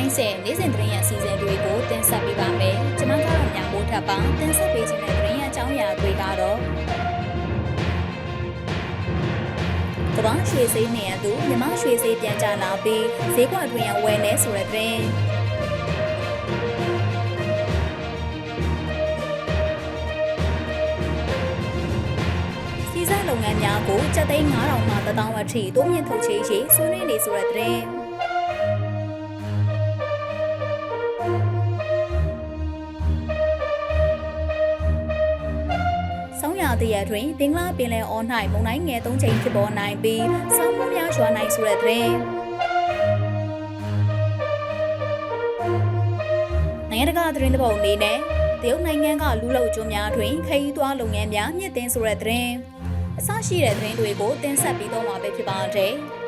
ပိုင်းဆက်နေ့စဉ်သတင်းရအစီအစဉ်တွေကိုတင်ဆက်ပေးပါမယ်။ကျွန်မကတော့ညမိုးထပ်ပါတင်ဆက်ပေးခြင်းတဲ့သတင်းရအကြောင်းအရာတွေကတော့ကမ္ဘာရွှေစိမ်းနေရသူမြမရွှေစိမ်းပြန်ကြလာပြီးဈေးကွက်တွင်ဝယ်နေဆိုတဲ့သတင်းစီးစားလုပ်ငန်းများကိုစက်သိန်း9000မှ1000အထိတိုးမြင့်ထုတ်ချေရေးဆွေးနွေးနေဆိုတဲ့သတင်း ရာသီရက်တွင်ဘင်္ဂလားပင်လယ်အော်၌မုန်တိုင်းငယ်၃ချိန်ဖြစ်ပေါ်နိုင်ပြီးဆောင်းမိုးများရွာနိုင်ဆိုတဲ့သတင်းနိုင်ငံတကာသတင်းသဘောအနေနဲ့တရုတ်နိုင်ငံကလူလုံကျွန်းများတွင်ခရီးသွားလုပ်ငန်းများမြင့်တင်ဆိုတဲ့သတင်းအစရှိတဲ့သတင်းတွေကိုတင်ဆက်ပြီးတော့မှာပဲဖြစ်ပါတယ်။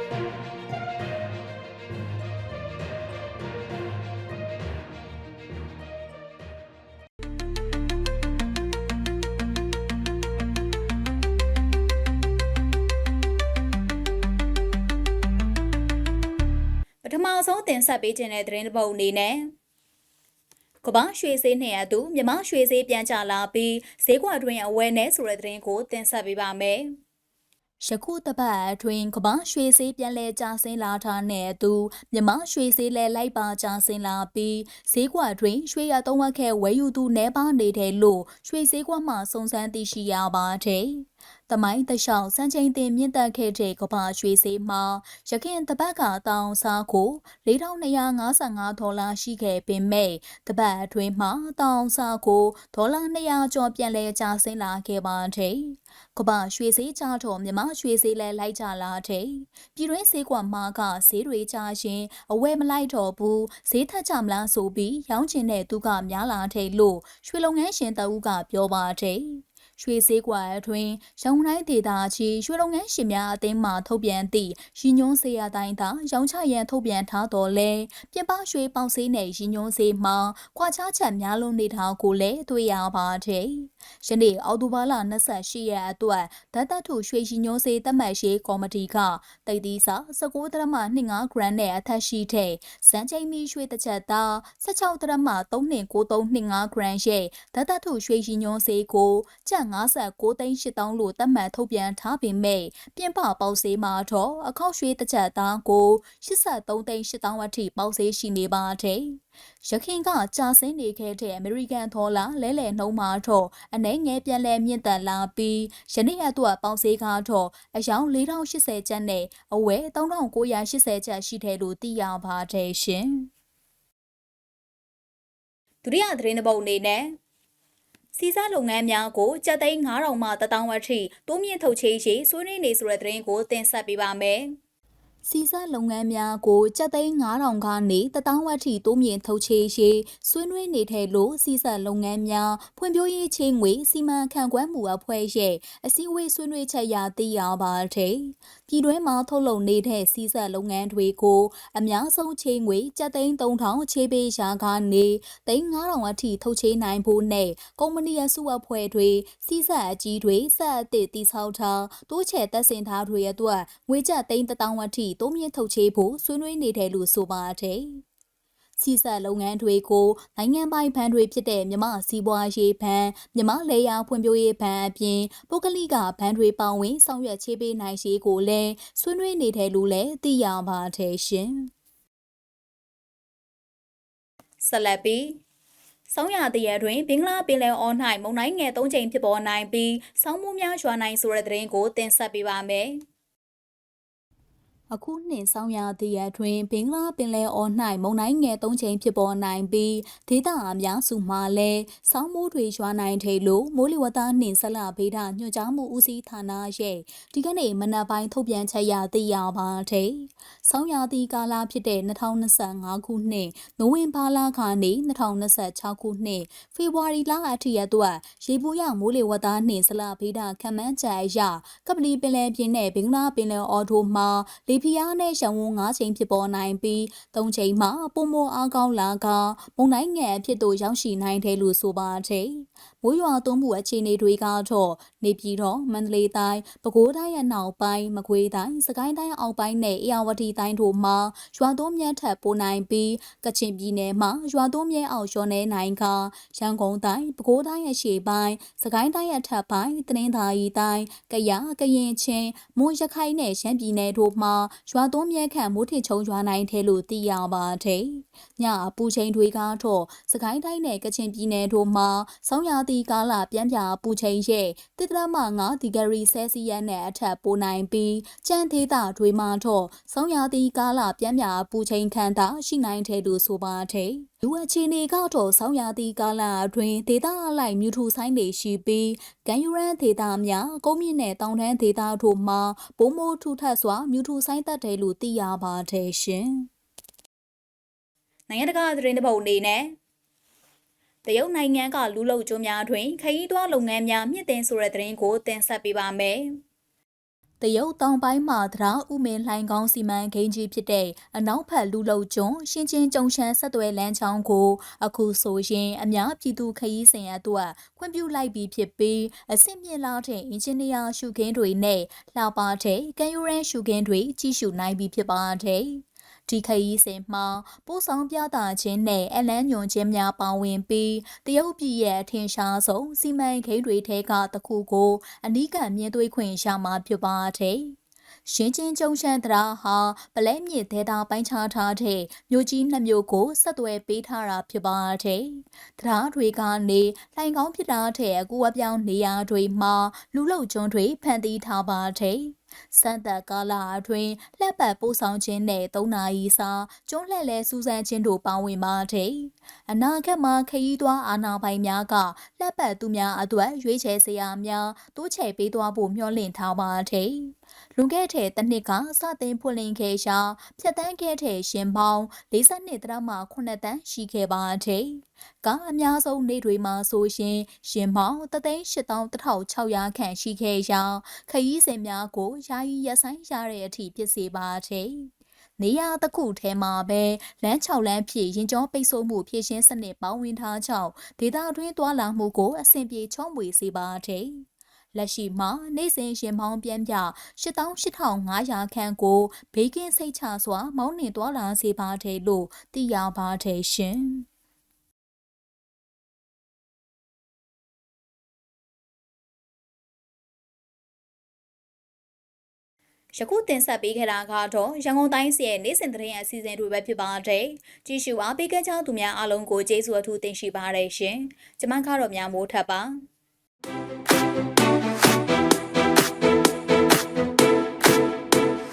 တင်ဆက်ပေးခြင်းတဲ့သတင်းတစ်ပုဒ်အနေနဲ့ကမ္ဘာရွှေဈေးနဲ့အတူမြမရွှေဈေးပြန်ကျလာပြီးဈေးကွက်အတွင်းအဝဲနဲ့ဆိုတဲ့သတင်းကိုတင်ဆက်ပေးပါမယ်။ယခုတပတ်အတွင်းကမ္ဘာရွှေဈေးပြန်လဲကျဆင်းလာတာနဲ့အတူမြမရွှေဈေးလဲလိုက်ပါကျဆင်းလာပြီးဈေးကွက်အတွင်းရွှေရသုံးဝက်ခဲဝယ်ယူသူနှဲပါနေတယ်လို့ရွှေဈေးကွက်မှစုံစမ်းသိရှိရပါတယ်။ တမိုင်းတလျှောက်စံချိန်တင်မြင့်တက်ခဲ့တဲ့ကမ္ဘာရွှေဈေးမှာရခင်တပတ်ကတောင်စားကို4255ဒေါ်လာရှိခဲ့ပေမဲ့တပတ်အတွင်းမှာတောင်စားကိုဒေါ်လာ200ကျော်ပြန်လဲကျဆင်းလာခဲ့ပါတယ်။ကမ္ဘာရွှေဈေးကျတော့မြမရွှေဈေးလဲလိုက်ကြလာတဲ့ပြည်တွင်းဈေးကွက်မှာကဈေးတွေကျရင်အဝယ်မလိုက်တော့ဘူးဈေးထက်ကြမလားဆိုပြီးရောင်းချင်တဲ့သူကများလာတဲ့လို့ရွှေလုပ်ငန်းရှင်တအုပ်ကပြောပါတယ်။ ရွှေဈေးကွက်အတွင်းရောင်းတိုင်းဒေသကြီးရွှေလုပ်ငန်းရှင်များအသင်းမှထုတ်ပြန်သည့်ရည်ညွှန်းစေရတိုင်းသာရောင်းချရန်ထုတ်ပြန်ထားတော်လဲပြင်ပရွှေပေါင်ဈေးနဲ့ရည်ညွှန်းဈေးမှာခွာခြားချက်များလုံးနေတာကိုလည်းတွေ့ရပါတယ်။ ယနေ့အောက်တိုဘာလ28ရက်အတွက်ဓာတ်သက်ထုရွှေရည်ညွှန်းဈေးသတ်မှတ်ရေးကော်မတီကတိတ်သီးစာ19ဒရမ25ဂရမ်နဲ့အထက်ရှိတဲ့စံချိန်မီရွှေတစ်ချက်သား16ဒရမ329325ဂရမ်ရဲ့ဓာတ်သက်ထုရွှေရည်ညွှန်းဈေးကိုကျပ်59သိန်း8000လို့သတ်မှတ်ထုတ်ပြန်ထားပေမဲ့ပြင်ပပေါက်ဈေးမှာတော့အခောက်ရွှေတစ်ချက်သားကို83သိန်း8000အထိပေါက်ဈေးရှိနေပါတယ်။ ရခိုင်ကကြာဆင်းနေခဲ့တဲ့အမေရိကန်ဒေါ်လာလဲလှယ်နှုန်းမှာတော့အနည်းငယ်ပြန်လည်မြင့်တက်လာပြီးယနေ့အတွက်ပေါက်ဈေးကတော့အယောင်4080ကျပ်နဲ့အဝယ်3980ကျပ်ရှိတယ်လို့သိရပါတယ်ရှင်။ဒုတိယသတင်းတစ်ပုဒ်အနေနဲ့စီးစားလုပ်ငန်းများကိုကြက်သိန်း9000မှ1000အထိတိုးမြင့်ထုတ်ချေးရေးဆွေးနွေးနေဆိုတဲ့သတင်းကိုတင်ဆက်ပေးပါမယ်။ စီးစားလုပ်ငန်းများကိုကြက်သိန်း9000ကနေ1000ဝက်ထိတိုးမြင့်ထုတ်ချေရေးဆွေးနွေးနေတဲ့လို့စီးစားလုပ်ငန်းများဖွံ့ဖြိုးရေးချင်းငွေစီမံခန့်ခွဲမှုအဖွဲ့ရဲ့အစည်းအဝေးဆွေးနွေးချက်ရသိရပါတယ်။ပြည်တွင်းမှာထုတ်လုပ်နေတဲ့စီးစားလုပ်ငန်းတွေကိုအများဆုံးချင်းငွေကြက်သိန်း3000ချေးပေးရာကနေသိန်း9000အထိထုတ်ချေနိုင်ဖို့နဲ့ကုမ္ပဏီအစုအဖွဲ့တွေစီးစားအကြီးတွေစက်အသစ်တိဆောက်ထားတိုးချဲ့သက်စင်ထားတွေအတွက်ငွေကျပ်သိန်း1000အထိတိုးမြင့်ထုတ်ချေဖို့ဆွေးနွေးနေတယ်လို့ဆိုပါတယ်။စီဆက်လုပ်ငန်းတွေကိုနိုင်ငံပိုင်ဘဏ်တွေဖြစ်တဲ့မြမစီးပွားရေးဘဏ်မြမလေယာဖွံ့ဖြိုးရေးဘဏ်အပြင်ပုဂ္ဂလိကဘဏ်တွေပါဝင်ဆောင်ရွက်ချေးပေးနိုင်ရေးကိုလည်းဆွေးနွေးနေတယ်လို့လည်းသိရပါတယ်ရှင်။ဆက်လက်ပြီးဆောင်းရာသီရက်တွင်ဘင်္ဂလားပင်လယ်အော်၌မုန်တိုင်းငယ်၃ချိန်ဖြစ်ပေါ်နိုင်ပြီးဆောင်းမိုးများရွာနိုင်ဆိုတဲ့သတင်းကိုတင်ဆက်ပေးပါမယ်။ အခုနှစ်ဆောင်းရာသီရတွင်ဘင်္ဂလားပင်လယ်အော်၌မုန်တိုင်းငယ်၃ချိန်ဖြစ်ပေါ်နိုင်ပြီးဒေသအများစုမှာလည်းဆောင်းမိုးတွေရွာနိုင်တယ်လို့မိုးလေဝသနှင့်ဆက်လက်ဗေဒညွှန်ကြားမှုဦးစီးဌာနရဲ့ဒီကနေ့မနက်ပိုင်းထုတ်ပြန်ချက်ရသိရပါတယ်။ဆောင်းရာသီကာလဖြစ်တဲ့2025ခုနှစ်နိုဝင်ဘာလကနေ2026ခုနှစ်ဖေဖော်ဝါရီလအထိရအတွက်ရေပူရမိုးလေဝသနှင့်ဆက်လက်ဗေဒခန့်မှန်းချက်အရကပလီပင်လယ်ပြင်နဲ့ဘင်္ဂလားပင်လယ်အော်တို့မှာလေဖီးယားနဲ့ရှံဝန်း၅ချိန်ဖြစ်ပေါ်နိုင်ပြီး၃ချိန်မှာပုံမအားကောင်းလာကမုန်တိုင်းငယ်အဖြစ်သို့ရောက်ရှိနိုင်တယ်လို့ဆိုပါတယ် မိုးရွာသွန်းမှုအခြေအနေတွေကတော့နေပြည်တော်မန္တလေးတိုင်းပဲခူးတိုင်းရဲ့နောက်ပိုင်းမကွေးတိုင်းစကိုင်းတိုင်းအောက်ပိုင်းနဲ့အေရဝတီတိုင်းတို့မှာရွာသွန်းမြတ်ထပ်ပိုနိုင်ပြီးကချင်ပြည်နယ်မှာရွာသွန်းမြဲအောင်လျှော်နေနိုင်ကရန်ကုန်တိုင်းပဲခူးတိုင်းရဲ့ရှေ့ပိုင်းစကိုင်းတိုင်းရဲ့ထပ်ပိုင်းတနင်္သာရီတိုင်းကယားကရင်ချင်းမွန်ရခိုင်နဲ့ရှမ်းပြည်နယ်တို့မှာရွာသွန်းမြဲခန့်မိုးထစ်ချုံရွာနိုင်တယ်လို့သိရပါတယ်။ညအပူချိန်တွေကတော့စကိုင်းတိုင်းနဲ့ကချင်ပြည်နယ်တို့မှာဆောင်းရာသီကာလပြန်ပြပူချိန်ရဲ့တစ်တရမ9ဒီဂရီဆဲစီယပ်နဲ့အထက်ပိုနိုင်ပြီးကြံသေးတာတွေမှာတော့ဆောင်းရာသီကာလပြန်ပြပူချိန်ခံတာရှိနိုင်တယ်လို့ဆိုပါတယ်။လူအခြေအနေကတော့ဆောင်းရာသီကာလအတွင်းဒေသအလိုက်မြူထူဆိုင်တွေရှိပြီးကန်ယူရန်ဒေသများကုန်းမြင့်နဲ့တောင်တန်းဒေသတို့မှာပိုးမိုးထူထပ်စွာမြူထူဆိုင်သက်တယ်လို့သိရပါတယ်ရှင်။နိုင်ငံတကာသတင်းတစ်ပုဒ်အနေနဲ့ တရုတ်နိုင်ငံကလူလုံကျွန်းများတွင်ခရီးသွားလုပ်ငန်းများမြင့်တင်ဆိုတဲ့သတင်းကိုတင်ဆက်ပေးပါမယ်။တရုတ်တောင်ပိုင်းမှာသရာဥမင်လှိုင်ကောင်းစီမံကိန်းကြီးဖြစ်တဲ့အနောက်ဘက်လူလုံကျွန်းရှင်းချင်းကြုံရှမ်းဆက်သွယ်လမ်းကြောင်းကို အခုဆိုရင်အများပြည်သူခရီးစဉ်အတွက်ခွင့်ပြုလိုက်ပြီးဖြစ်ပြီးအဆင့်မြင့်လာတဲ့အင်ဂျင်နီယာရှုခင်းတွေနဲ့လှပတဲ့ကန်ယူရန်ရှုခင်းတွေကြီးစုနိုင်ပြီးဖြစ်ပါတယ်။ ဒီခရီးစဉ်မှာပို့ဆောင်ပြသခြင်းနဲ့အလန်းညွန်ခြင်းများပါဝင်ပြီးတရုတ်ပြည်ရဲ့အထင်ရှားဆုံးစီမံကိန်းတွေထဲကတစ်ခုကိုအနီးကပ်မြင်တွေ့ခွင့်ရမှာဖြစ်ပါတယ်။ရှင်းချင်းကျုံရှမ်းတရာဟာပလဲမြစ်ဒေတာပိုင်းခြားထားတဲ့မြို့ကြီးနှစ်မြို့ကိုဆက်သွယ်ပေးထားတာဖြစ်ပါတယ်။တရာတွေကနေလှိုင်ကောင်းဖြစ်တာတဲ့အကူအပြောင်းနေရာတွေမှာလူလုံကျွန်းတွေဖန်တီးထားပါတယ်။ စံသက်ကာလအတွင်းလက်ပတ်ပို့ဆောင်ခြင်းနဲ့၃နာရီစာကျွန်းလှည့်လဲစူးစမ်းခြင်းတို့ပါဝင်ပါတယ်။အနာဂတ်မှာခရီးသွားအာဏာပိုင်များကလက်ပတ်သူများအတွက်ရွေးချယ်စရာများတိုးချဲ့ပေးသွားဖို့မျှော်လင့်ထားပါတယ်။ လွန်ခဲ့တဲ့တစ်နှစ်ကစတင်ဖွင့်လှစ်ခဲ့ရာဖြတ်တန်းခဲ့တဲ့ရှင်ပေါင်း42တရမှ9တန်းရှိခဲ့ပါတယ်။ကားအများဆုံးနေ့တွေမှာဆိုရင်ရှင်ပေါင်း38600ခန့်ရှိခဲ့ရာခရီးစဉ်များကိုယာယီရပ်ဆိုင်းရတဲ့အထိဖြစ်စေပါတယ်။နေရာတစ်ခုထဲမှာပဲလမ်း6လမ်းဖြည့်ရင်ကျောပိတ်ဆို့မှုဖြည့်ရှင်းစနစ်ပေါင်းဝင်ထားကြောင်းဒေသတွင်းသွာလာမှုကိုအဆင်ပြေချုံးဝေစေပါတယ်။ လက်ရှိမှာနေစဉ်ရှင်ပေါင်းပြန်ပြ88,500ခန့်ကိုဘေးကင်းစိတ်ချစွာမောင်းနှင်သွားလာစေပါတယ်လို့သိရပါတယ်ရှင်။ယခုတင်ဆက်ပေးခဲ့တာကတော့ရန်ကုန်တိုင်းစီရဲ့နေ့စဉ်သတင်းအစီအစဉ်တွေပဲဖြစ်ပါတယ်။ကြည့်ရှုအားပေးကြတဲ့သူများအားလုံးကိုကျေးဇူးအထူးတင်ရှိပါတယ်ရှင်။ကျွန်မကတော့များမိုးထပ်ပါ။